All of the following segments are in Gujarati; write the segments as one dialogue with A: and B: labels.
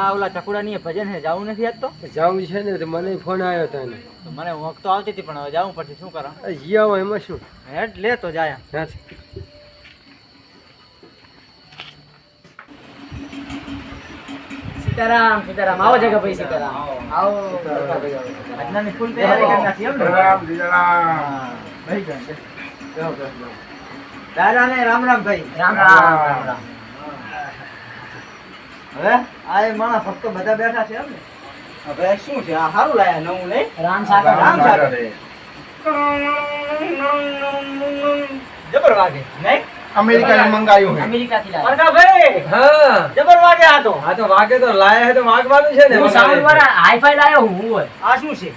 A: ઓલા ચકુડાની ભજન હે જાવું નથી આજ તો?
B: જાવું છે ને મને ફોન આવ્યો હતો એને.
A: તો મને વખત તો આવતી હતી પણ હવે જાવું પડશે શું કરા?
B: આ જી એમાં શું?
A: હેડ લે તો જાય
C: સીતારામ સીતારામ આવો જગા ભાઈ સીતારામ. આવો.
A: આજનાની ફૂલ તૈયારી કરી નાખી એમ ને. હા, ભાઈ જાણ છે. બેહો, બેહો, બેહો. દાદાને રામ રામ ભાઈ.
C: રામ રામ રામ રામ.
A: હવે આ એ માણસ ફક્ત બધા બેઠા છે એમ ને હવે શું છે? આ સારું લાયા નવું લઈ?
C: રામ સાગર.
A: રામ સાગર. જબર વાગે. નહીં?
D: મંગાયું
C: અમેરિકા થી લાવ્યા
A: પરગાભાઈ
B: હા.
A: જબર વાગે આ તો.
B: આ તો વાગે તો લાયા હે તો વાગવાનું છે ને.
C: હું સાઉન્ડ વાળા હાઈફાઈ લાયો હું હોય.
A: આ શું છે?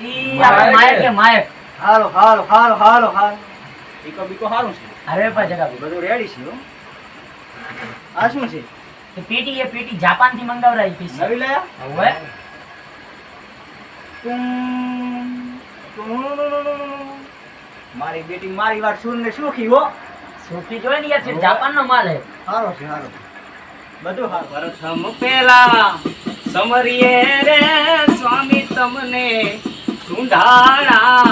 C: ઈ માયક. કે માયક?
A: હાલો હાલો હાલો હાલો હાલો. બીકો બીકો સારું છે
C: અરે પા જગા
A: બધું રેડી છે આ શું છે?
C: તો પેટી એ પેટી જાપાનથી મંગાવરાઈ છે
A: નવી લાયા?
C: હવે?
A: મારી બેટી મારી વાત સુન ને સુખી હો.
C: સુખી જોઈ ને યાર છે જાપાન નો માલ હે.
A: સારો છે સારો બધું હા
E: પ્રથમ પેલા સમરીએ રે સ્વામી તમને સુંઢાણા.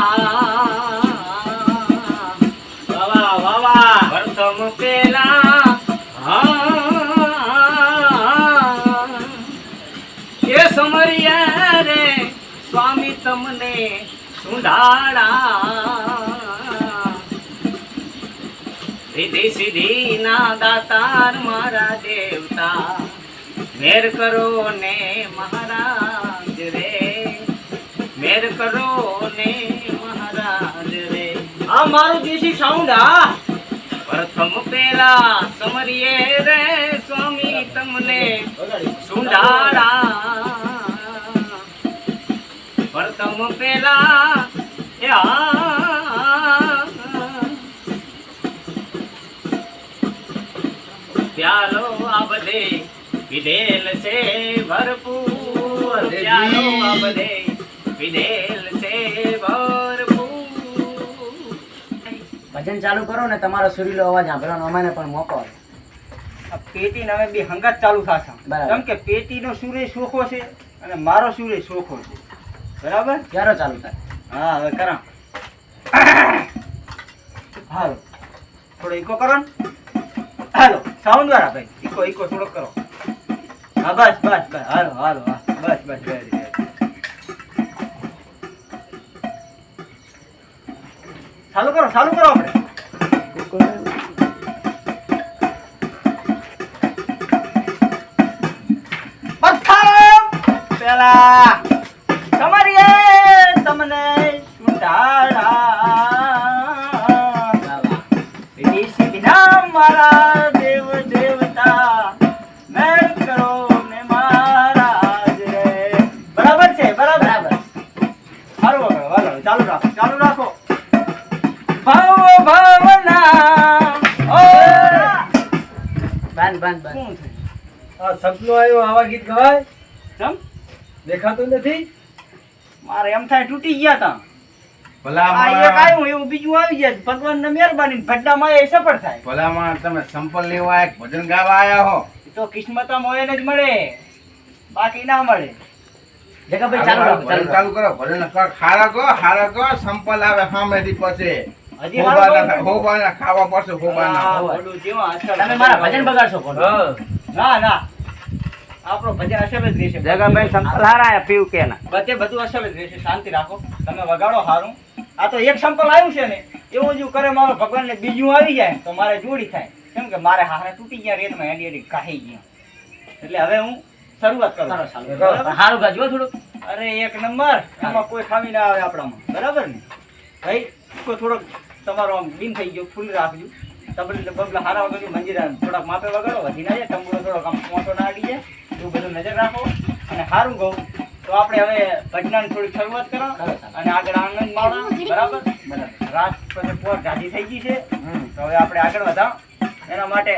E: વાવા વાવા પ્રથમ પેલા એ સમરિયા રે સ્વામી તમને સુંઢાણા સીધી સીધી ના દાતાર મારા દેવતા. મેર કરો ને મહારાજ રે. મેર કરો ને મહારાજ રે.
A: આ મારું દેશી સાઉન્ડ આ
E: પ્રથમ પેલા સમરીએ રે સ્વામી તમને. સુંઢાળા પ્રથમ પેલા એ પ્યાલો આ બધે વિધેલ છે ભરપૂર. પ્યાલો આ બધે વિધેલ છે ભરપૂર.
C: ભજન ચાલુ કરો ને તમારો સુરીલો અવાજ સાંભળવાનો અમને પણ મોકો.
A: પેટી ને હવે બે હંગાત ચાલુ થશે. કેમ કે પેટી નો સુરે સોખો છે અને મારો સુરે સોખો છે. બરાબર?
C: ક્યારે ચાલુ થાય?
A: હા, હવે કરા. હાલો. થોડો ઈકો કરો હાલો સાઉન્ડ વાળા ભાઈ ઈકો ઈકો થોડો કરો. હા, બસ બસ બસ. હાલો હાલો બસ બસ વેરી. ચાલુ કરો ચાલુ કરો આપણે. પેલા!
C: બંધ બંધ. બંધ
B: આ સપનું આવ્યું આવા ગીત ગવાય?
A: ચમ?
B: દેખાતું નથી?
A: મારે એમ થાય તૂટી ગયા તા.
D: ભલા
A: આ એક
D: માણસ-
A: આવ્યું એવું બીજું આવી જાય ભગવાન ને મહેરબાની ભડ્ડામાં એ સફળ થાય.
D: ભલા માણસ તમે સંપલ લેવા એક ભજન ગાવા આયા હો?
A: એ તો કિસ્મતમાં જ મળે. બાકી ના મળે.
C: ચાલુ
D: ભજન
C: ચાલુ
D: કરો. ભજન કરો. ખારા કહો ખારા કહો સંપલ આવે સામેથી પછી.
A: હજી હારું
D: હોબાના ખાવા પડશે
C: તમે મારા ભજન બગાડશો
A: ના ના. આપણો ભજન અસલ જ રહેશે.
E: જગાભાઈ સંપલ હારા પીવું કે ના
A: બધે બધું અસલ જ રહેશે શાંતિ રાખો. તમે વગાડો હારું. આ તો એક સંપલ આવ્યું છે ને એવું જ કરે મારો ભગવાન ને બીજું આવી જાય તો મારે જોડી થાય. કેમ કે મારે હારે તૂટી ગયા રેતમાં એની હેડી કાહી ગયા એટલે હવે હું શરૂઆત કરું.
C: સારું. ગાજો હો થોડુંક.
A: અરે એક નંબર. એમાં કોઈ ખામી ના આવે આપણામાં. બરાબર ને? ભાઈ થોડોક તમારો આમ બીમ થઈ ગયો ફૂલ રાખજો. તબલે બબલા હારા વગર મંજીરા થોડાક માપે વગાડો વધી ના જાય તંબુરો થોડોક આમ મોટો ના અડી જાય એવું બધું નજર રાખો. અને સારું કહું તો આપણે હવે ભજનાની થોડી શરૂઆત કરો અને આગળ આનંદ માણો બરાબર? રાત પછી પોર જાજી થઈ ગઈ છે. તો હવે આપણે આગળ વધાવ એના માટે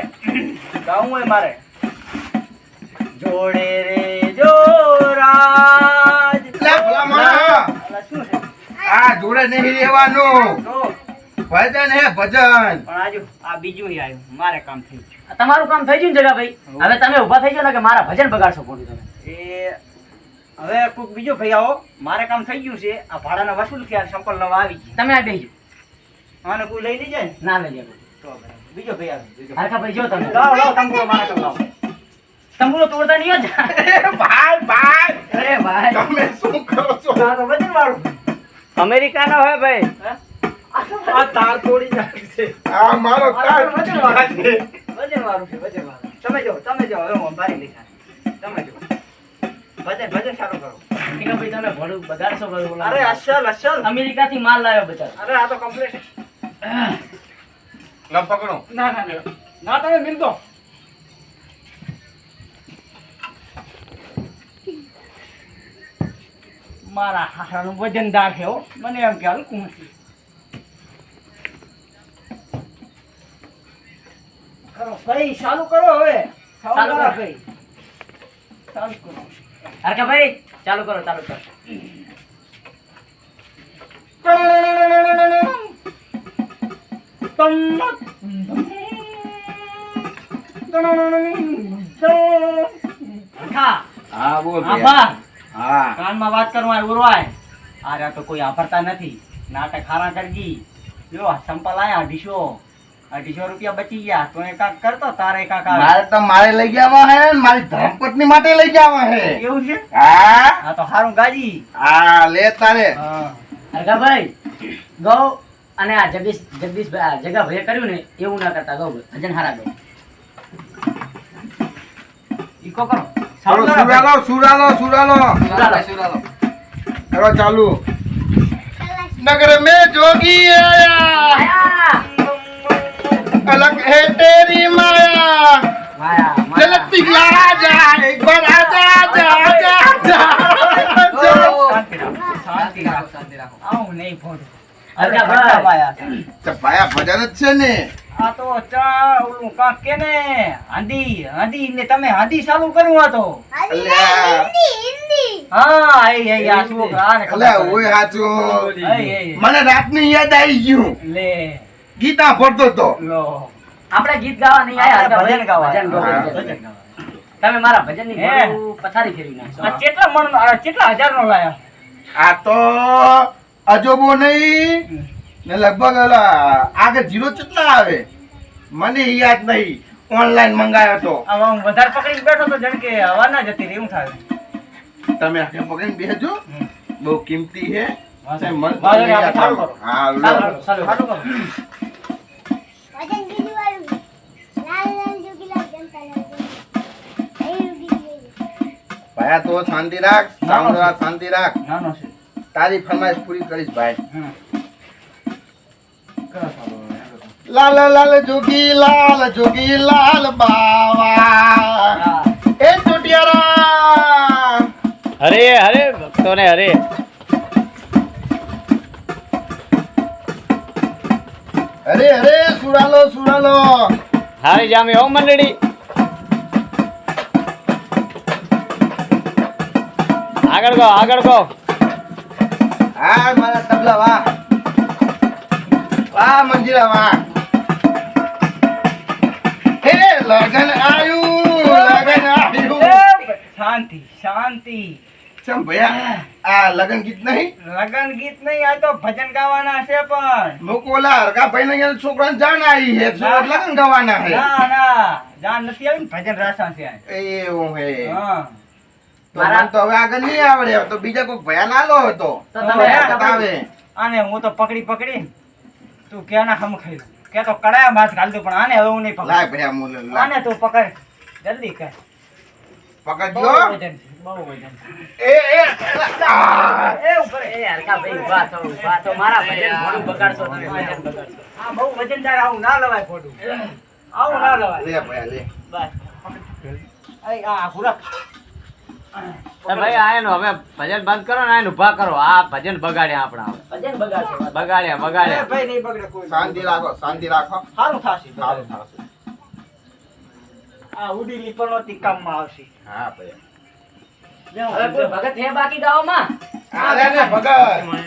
A: ગાવું હોય મારે. જોડે રે જો રાજ. શું છે?
D: આ જોડે નહીં રહેવાનું. ભજન હે ભજન.
A: પણ આજુ આ બીજું આવ્યું. મારે કામ થયું
C: તમારું કામ થઈ ગયું ને જગાભાઈ હવે તમે ઊભા થઈ જાવ ને કે મારા ભજન બગાડશો ખોટું તમે?
A: એ હવે કોઈક બીજો ભાઈ આવો. મારે કામ થઈ ગયું છે. આ ભાડાના વસૂલ થયા સંપલ નવા આવી ગઈ
C: તમે આ બેસજો
A: મને કોઈ લઈ લઈ જાય ને?
C: ના લઈ જાય
A: તો બરાબર. બીજો ભાઈ આવે બીજો
C: હરખાભાઈ જો તમે.
A: લાવ લાવ તંબુરો મારે તો લાવ.
C: તંબુરો તોડતા નહીં જ
D: ભાઈ ભાઈ.
C: અરે ભાઈ.
D: તમે શું કરો છો?
A: ના તો વજન વાળું
E: અમેરિકાનો હે ભાઈ.
B: આ તાર તોડી નાખશે.
D: આ મારો
A: આ વજન વાળું છે. વજન વાળું છે વજન વાળું તમે જો તમે જો હવે હું ભારી લીધા. તમે જો. ભજન ભજન સારું કરો.
C: ટીકાભાઈ તમે ભોળું બગાડશો ભાઈ
A: અરે અસલ અસલ.
C: અમેરિકાથી માલ લાવ્યો બચારો.
A: અરે આ તો કમ્પ્લીટ
D: ન પકડો.
A: ના ના ના. ના તમે મિલ દો. મારા હારાનું વજનદાર છે હો. મને એમ કે હલકું નથી ભાઈ ચાલુ કરો હવે.
C: ચાલુ કરો.
A: ભાઈ. ચાલુ કરો.
C: હરખાભાઈ ચાલુ કરો ચાલુ કરો. હા.
D: હા બોલ હા.
A: કાનમાં વાત કરવા ઉરવાય. આ તો કોઈ આભરતા નથી. નાટક હારા કરજી. જો સંપલ આયા અઢીસો અઢીસો રૂપિયા બચી ગયા. તો એ કાક કરતો તારે કાક
D: મારે તો મારે લઈ જવા હે મારી ધર્મપત્ની માટે લઈ જવા હે.
A: એવું છે?
D: હા?
A: હા તો હારું ગાજી.
D: હા લે તારે.
C: હરગાભાઈ ગૌ અને આ જગદીશ જગદીશ જગાભાઈ કર્યું ને એવું ના કરતા ગૌ ભજન હારા ગૌ.
A: ઈકો કરો. સુરાલો
D: સુરાલો સુરાલો સુરાલો.
C: સુરાલો.
D: કરો ચાલુ. નગર મેં જોગી
C: આયા.
D: अलग है तेरी माया
C: વાયા,
D: चल
C: વાયા.
D: पिघला जा एक बार आजा आजा आजा आजा
A: શાંતિ રાખો શાંતિ રાખો આવું નહીં ફોડું
C: હરખાભાઈ.
A: ઘટના વાયા છે.
D: તો ભાયા ભજન જ છે ને
A: આ તો ચા ઓલું કાક કે ને હાંડી હાંડી ને તમે હાંડી ચાલુ કરવું આ તો
D: અલ્યા
A: હા એ એ આ છોકરા આને ખબર
D: અલ્યા
A: પડે.
D: ઓય હાચું
A: એ, એ, એ.
D: મને રાતની યાદ આવી ગયું
A: લે
D: ગીતા ફરતો
A: હતો.
C: આપણે ગીત ગાવા નહીં આયા
A: ભજન ગાવા
C: ભજન.
D: હા.
C: તમે મારા ભજનની પથારી ફેરવી નાખો
A: આ કેટલા મણ કેટલા હજાર નો લાયા?
D: આ તો અજોબો નહીં. ને લગભગ ઓલા આગળ જીરો કેટલા આવે? મને યાદ નહીં. ઓનલાઈન મંગાયો તો.
A: આમાં હું વધારે પકડીને બેઠો તો જણ કે હવા ના જતી રહી એવું થાય.
D: તમે આખે પકડીને બેસજો બહુ કિંમતી છે. મન હા ભાયા તો શાંતિ રાખ સાંભળવા શાંતિ રાખ
A: નાનો છે
D: તારી ફરમાઈશ પૂરી કરીશ ભાઈ. લાલ લાલ જોગી લાલ જોગી લાલ બાવા. એ ચોટિયારા
E: હરે હરે ભક્તોને હરે
D: અરે અરે સુરાલો સુરાલો.
E: હારી જામી હો મંડળી. આગળ ગો આગળ ગો.
D: હા મારા તબલા વાહ. વાહ મંજીરા વાહ. હે લગન આયુ લગન આયુ.
A: શાંતિ શાંતિ.
D: ચમ ભૈયા. આ લગન ગીત નહીં?
A: લગન ગીત નહીં આ તો ભજન ગાવાના છે પણ.
D: મુકોલા હરકા ભાઈ ને છોકરા જાણ આવી હે લગન ગાવાના હે
A: ના ના. જાન નથી આવી ભજન રાસા છે.
D: એવું હે
A: હા.
D: તો હવે આગળ નહીં આવડે. તો બીજા કોઈ ભયા નાલો હતો
C: તો.
A: તમે આને હું તો પકડી પકડી તું કે ના હમ ખાઈ કે તો કડાયા માથ ગાલ પણ આને હવે હું નહીં
D: લાય
A: પકડ
D: ભયા મુલે
A: આને તું પકડ. જલ્દી કર.
D: પકડજો.
A: વજન વજન.
D: એ એ.
A: એ ઉપર.
C: એ ભાઈ ઊભા થો, ઊભા થો. મારા ભજન ઘોડું બગાડશો તમે વજન બગાડશો
A: આ બહુ વજનદાર આવું ના લવાય ખોટું. આવું ના લવાય.
D: લે ભાઈ લે.
A: બસ. અય આ
E: ભાઈ હવે ભજન બંધ કરો ને આનું ઊભા કરો. આ ભજન બગાડ્યા આપણા
C: ભજન
E: બગાડ્યા બગાડ્યા.
A: ભાઈ નહીં બગડે કોઈ.
D: શાંતિ રાખો શાંતિ રાખો.
A: સારું થશે.
D: સારું થશે.
A: આ ઉડી લીપણો તી કામમાં આવશે
D: હા ભયા
C: હવે કોઈ ભગત હે બાકી ગાવામાં
D: અરે ને ભગત.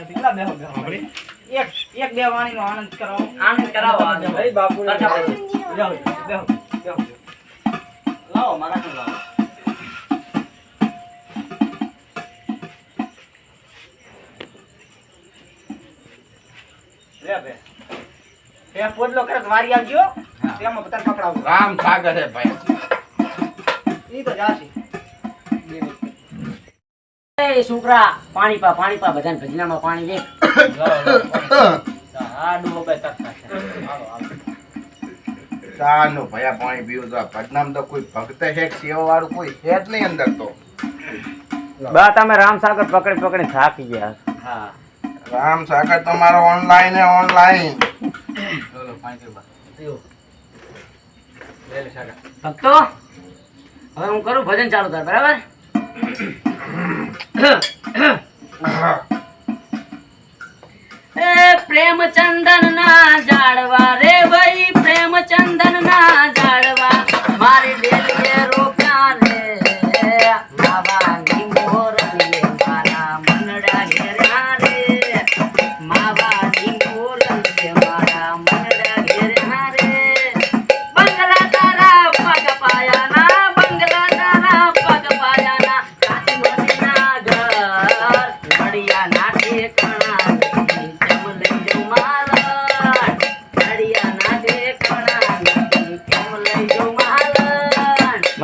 A: પેલા બેહો બેહો એક એક બે વાણીનો આનંદ કરાવો.
C: આનંદ કરાવો આજે
B: બાપુ
C: હરખાભાઈ.
A: બેહો બેહો બેહો લાવો મારા લાવો. લે બે. તે પોદલો કરે તો વારી આવજો. તેમાં બધા પકડાવું
D: રામ સાગર હે ભાઈ.
A: ઈ તો જાશે.
C: એ છોકરા પાણી પા પાણી પા બધાને ભજનામાં પાણી
A: લે
D: ચાનો ભયા પાણી પીવું તો ભજનામ તો કોઈ ભક્ત છે સેવા વાળું કોઈ છે જ નહીં અંદર તો.
E: બા તમે રામ સાગર પકડી પકડી થાકી ગયા.
A: હા.
D: રામ સાગર તમારો ઓનલાઈન હે ઓનલાઈન
A: ચલો પાણી
C: ભક્તો હવે હું કરું? ભજન ચાલુ કર બરાબર? એ પ્રેમ ચંદન ના જાડવા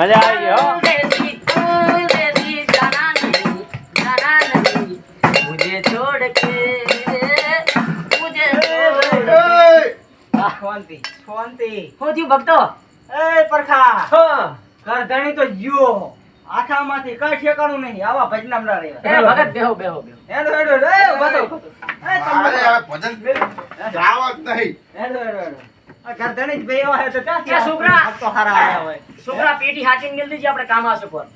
E: મજા આવી ગઈ હો.
A: એ પરખા. હા. કરધણી તો જીઓ આખામાંથી કઈ ઠેકાણું નહીં. આવા ભજનામ ના
C: ભગત બેહો બેહો બેહો.
A: હેડો
D: ભજન ગાવત નહીં.
A: કરધણી જ બે હોય તો
C: ત્યાં છોકરા!
A: તો હારા આયા હોય
C: છોકરા પેટી હાચીને મેલ જ આપણે કામ આવશે પર